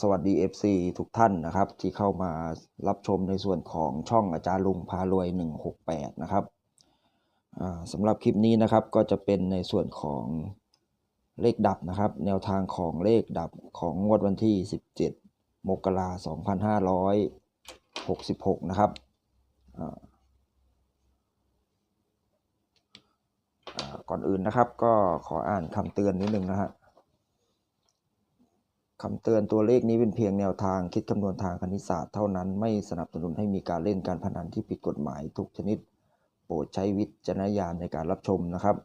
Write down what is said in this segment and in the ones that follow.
สวัสดี FC ทุกท่านนะครับ ที่เข้ามารับชมในส่วนของช่องอาจารย์ลุงพารวย 168 นะครับสำหรับคลิปนี้นะครับก็จะเป็นในส่วนของเลขดับนะครับ แนวทางของเลขดับของงวดวันที่ 17 มกราคม 2566 นะครับก่อนอื่นนะครับก็ขออ่านคำเตือนนิดนึงนะฮะ คำเตือนตัวเลขนี้เป็นเพียงแนวทางคิดคำนวณทางคณิตศาสตร์เท่านั้นไม่สนับสนุนให้มีการเล่นการพนันที่ผิดกฎหมายทุกชนิด โปรดใช้วิจารณญาณในการรับชมนะครับ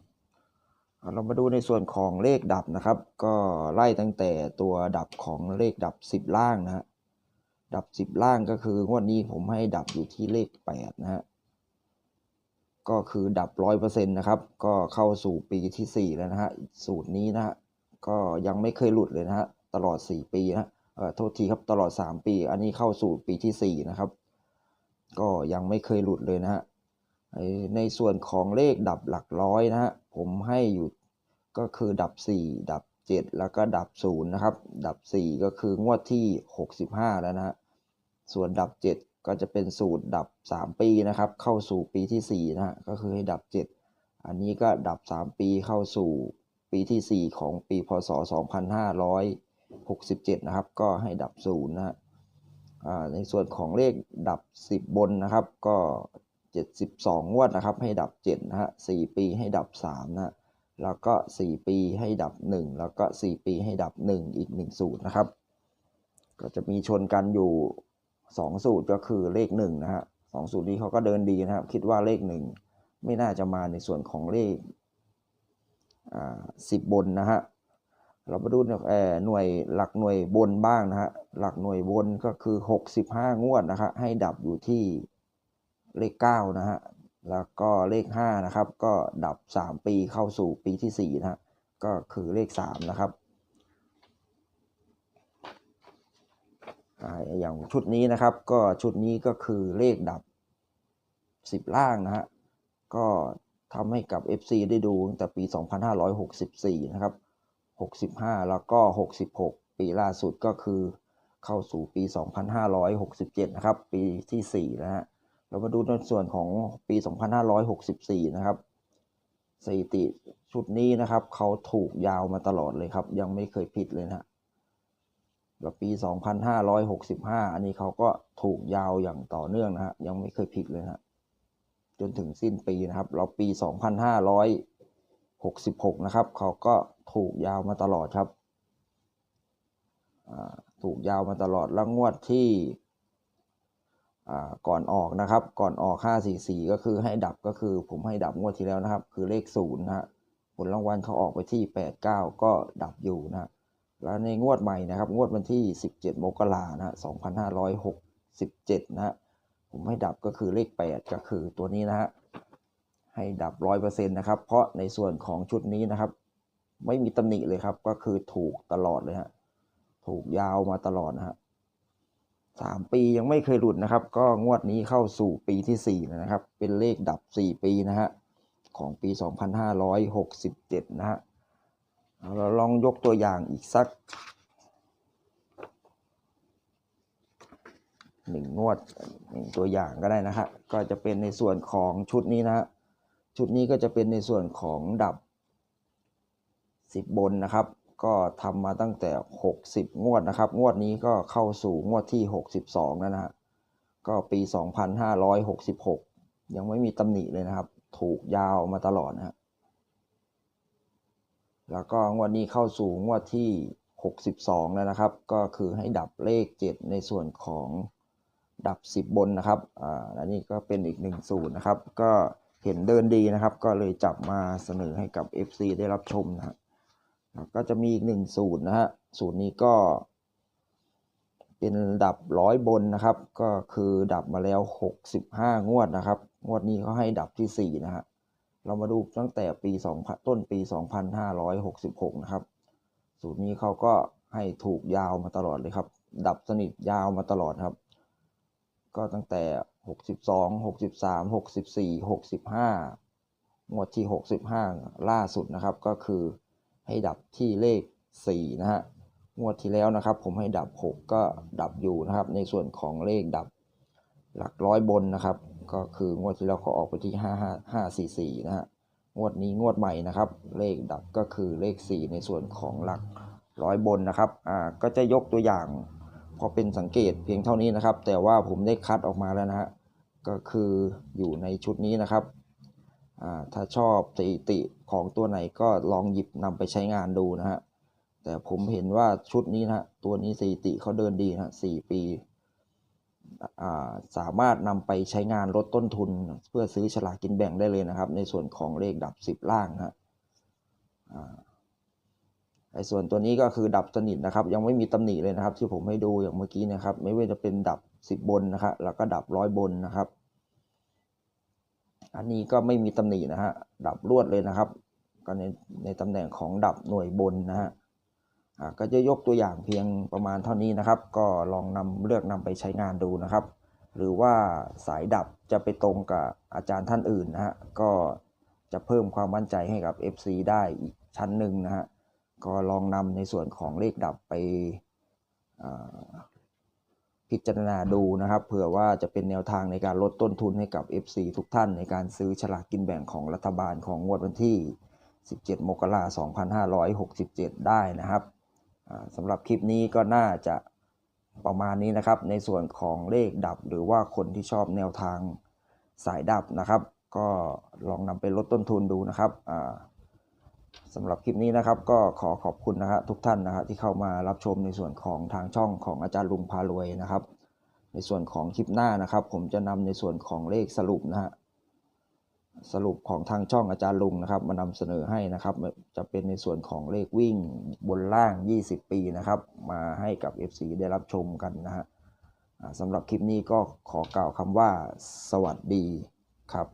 เอาเรามาดูในส่วนของเลขดับนะครับ ก็ไล่ตั้งแต่ตัวดับของเลขดับ 10 ล่างนะฮะดับ 10 ล่างก็คืองวดนี้ผมให้ดับอยู่ที่เลข 8 นะฮะก็คือดับ 100%นะครับ ก็เข้าสู่ปีที่ 4 แล้วนะฮะสูตรนี้นะฮะก็ยังไม่เคยหลุดเลยนะฮะ ตลอด 4 ปีนะเอ่อโทษทีครับตลอด 3 ปี อันนี้เข้าสู่ปีที่ 4 นะครับ ก็ยังไม่เคยหลุดเลยนะฮะในส่วนของเลขดับหลักร้อยนะฮะผมให้อยู่ก็คือดับ 4 ดับ 7 แล้วก็ดับ 0 นะครับ ดับ 4 ก็คืองวดที่ 65 แล้วนะฮะส่วนดับ 7 ก็จะเป็นสูตรดับ 3 ปีนะครับ เข้าสู่ปีที่ 4 นะฮะก็คือให้ดับ 7 อันนี้ก็ดับ 3 ปีเข้าสู่ปีที่ 4 ของปีพศ 67 นะครับ ก็ให้ดับ0นะฮะในส่วนของเลขดับ 10 บนนะครับ ก็ 72 งวดนะครับ ให้ดับ7นะฮะ4ปีให้ดับ3นะฮะแล้วก็ 4 ปีให้ดับ 1 แล้วก็ 4 ปีให้ดับ 1 อีก1สูตรนะครับ ก็จะมีชนกันอยู่ 2 สูตรก็คือเลข1นะฮะสองสูตรนี้เขาก็เดินดีนะครับ คิดว่าเลข 1 ไม่น่าจะมาในส่วนของเลขอ่า10บนนะฮะ เรามาดูหน่วยหลักหน่วยบนบ้างนะฮะหลักหน่วยบนก็คือ 65 งวดนะครับให้ดับอยู่ที่เลข 9 นะฮะแล้วก็เลข 5 นะครับ ก็ดับ 3 ปีเข้าสู่ปีที่ 4 นะฮะก็คือเลข 3 นะครับอ่าอย่างชุดนี้นะครับก็ชุดนี้ก็คือเลขดับ 10 ล่างนะฮะก็ทำให้กับ FC ได้ดูตั้งแต่ปี 2564 นะครับ 65 แล้วก็ 66 ปีล่าสุดก็คือเข้าสู่ปี 2567 นะครับ ปีที่ 4 นะฮะ เรามาดูในส่วนของปี 2564 นะครับสถิติชุดนี้นะครับเขาถูกยาวมาตลอดเลยครับ ยังไม่เคยผิดเลยนะแล้วปี 2565 อันนี้เขาก็ถูกยาวอย่างต่อเนื่องนะฮะยังไม่เคยผิดเลยนะฮะจนถึงสิ้นปีนะครับ เราปี 2566 นะครับเขาก็ ถูกยาวมาตลอดครับถูกยาวมาตลอดแล้วงวดที่ก่อนออกนะครับ ก่อนออก544ก็คือให้ดับก็คือผมให้ดับงวดที่แล้วนะครับ คือเลขศูนะฮะผลรางวัลเขาออกไปที่ 89 ก็ดับอยู่นะฮะแล้วในงวดใหม่นะครับ งวดวันที่ 17 มกรานะฮะ2567 นะฮะผมให้ดับก็คือเลข 8 ก็คือตัวนี้นะฮะให้ดับ 100%นะครับ เพราะในส่วนของชุดนี้นะครับ ไม่มีตำหนิเลยครับ ก็คือถูกตลอดเลยฮะถูกยาวมาตลอดนะฮะสามปียังไม่เคยหลุดนะครับ ก็งวดนี้เข้าสู่ปีที่สี่แล้วนะครับ เป็นเลขดับสี่ปีนะฮะของปี2567นะฮะเอาเจ็ดนะฮะเราลองยกตัวอย่างอีกสักหนึ่งงวดหนึ่งตัวอย่างก็ได้นะฮะก็จะเป็นในส่วนของชุดนี้นะชุดนี้ก็จะเป็นในส่วนของดับ 10 บนนะครับ ก็ทำมาตั้งแต่ 60 งวดนะครับ งวดนี้ก็เข้าสู่งวดที่ 62 แล้วนะฮะก็ปี 2566 ยังไม่มีตำหนิเลยนะครับ ถูกยาวมาตลอดนะฮะแล้วก็งวดนี้เข้าสู่งวดที่ 62 แล้วนะครับ ก็คือให้ดับเลข 7 ในส่วนของดับ 10 บนนะครับ อ่า อันนี้ก็เป็นอีกหนึ่งสูตรนะครับ ก็เห็นเดินดีนะครับ ก็เลยจับมาเสนอให้กับ FC ได้รับชมนะฮะแล้ว ก็จะมีอีกหนึ่งสูตรนะฮะสูตรนี้ก็ เป็นดับร้อยบนนะครับ ก็คือดับมาแล้ว 65 งวดนะครับ งวดนี้เขาให้ดับที่ 4 นะฮะเรามาดูตั้งแต่ปี2ต้นปี 2566 นะครับ สูตรนี้เขาก็ให้ถูกยาวมาตลอดเลยครับ ดับสนิทยาวมาตลอดครับ ก็ตั้งแต่ 62 63 64 65 งวดที่ 65 ล่าสุดนะครับก็คือ ให้ดับที่เลข 4 นะฮะ งวดที่แล้วนะครับ ผมให้ดับ 6 ก็ดับอยู่นะครับ ในส่วนของเลขดับหลักร้อยบนนะครับ ก็คืองวดที่แล้วเขาออกไปที่ 5 5 5 4 4 นะฮะ งวดนี้งวดใหม่นะครับ เลขดับก็คือเลข 4 ในส่วนของหลักร้อยบนนะครับ อ่า ก็จะยกตัวอย่างพอเป็นสังเกตเพียงเท่านี้นะครับ แต่ว่าผมได้คัดออกมาแล้วนะฮะ ก็คืออยู่ในชุดนี้นะครับ ถ้าชอบสถิติของตัวไหนก็ลองหยิบนำไปใช้งานดูนะฮะ แต่ผมเห็นว่าชุดนี้นะตัวนี้สถิติเขาเดินดีนะสี่ปี สามารถนำไปใช้งานลดต้นทุน เพื่อซื้อฉลากกินแบ่งได้เลยนะครับ ในส่วนของเลขดับสิบล่างนะไอ้ส่วนตัวนี้ก็คือดับสนิทนะครับ ยังไม่มีตำหนิเลยนะครับ ที่ผมให้ดูอย่างเมื่อกี้นะครับ ไม่ว่าจะเป็นดับสิบบนนะครับแล้วก็ดับร้อยบนนะครับ อันนี้ก็ไม่มีตำหนินะฮะดับรวดเลยนะครับ ก็ในในตำแหน่งของดับหน่วยบนนะฮะก็จะยกตัวอย่างเพียงประมาณเท่านี้นะครับ ก็ลองนำเลือกนำไปใช้งานดูนะครับ หรือว่าสายดับจะไปตรงกับอาจารย์ท่านอื่นนะฮะก็จะเพิ่มความมั่นใจให้กับ FC ได้อีกชั้นหนึ่งนะฮะก็ลองนำในส่วนของเลขดับไป พิจารณาดูนะครับ เผื่อว่าจะเป็นแนวทางในการลดต้นทุนให้กับ FC ทุกท่านในการซื้อฉลากกินแบ่งของรัฐบาลของงวดวันที่ 17 มกราคม 2567 ได้นะครับสำหรับคลิปนี้ก็น่าจะประมาณนี้นะครับ ในส่วนของเลขดับหรือว่าคนที่ชอบแนวทางสายดับนะครับ ก็ลองนำไปลดต้นทุนดูนะครับ สำหรับคลิปนี้นะครับก็ขอขอบคุณนะฮะทุกท่านนะฮะที่เข้ามารับชมในส่วนของทางช่องของอาจารย์ลุงพารวยนะครับ ในส่วนของคลิปหน้านะครับ ผมจะนำในส่วนของเลขสรุปนะฮะสรุปของทางช่องอาจารย์ลุงนะครับ มานำเสนอให้นะครับ จะเป็นในส่วนของเลขวิ่งบนล่าง 20 ปีนะครับ มาให้กับ FC ได้รับชมกันนะฮะสำหรับคลิปนี้ก็ขอกล่าวคำว่าสวัสดีครับ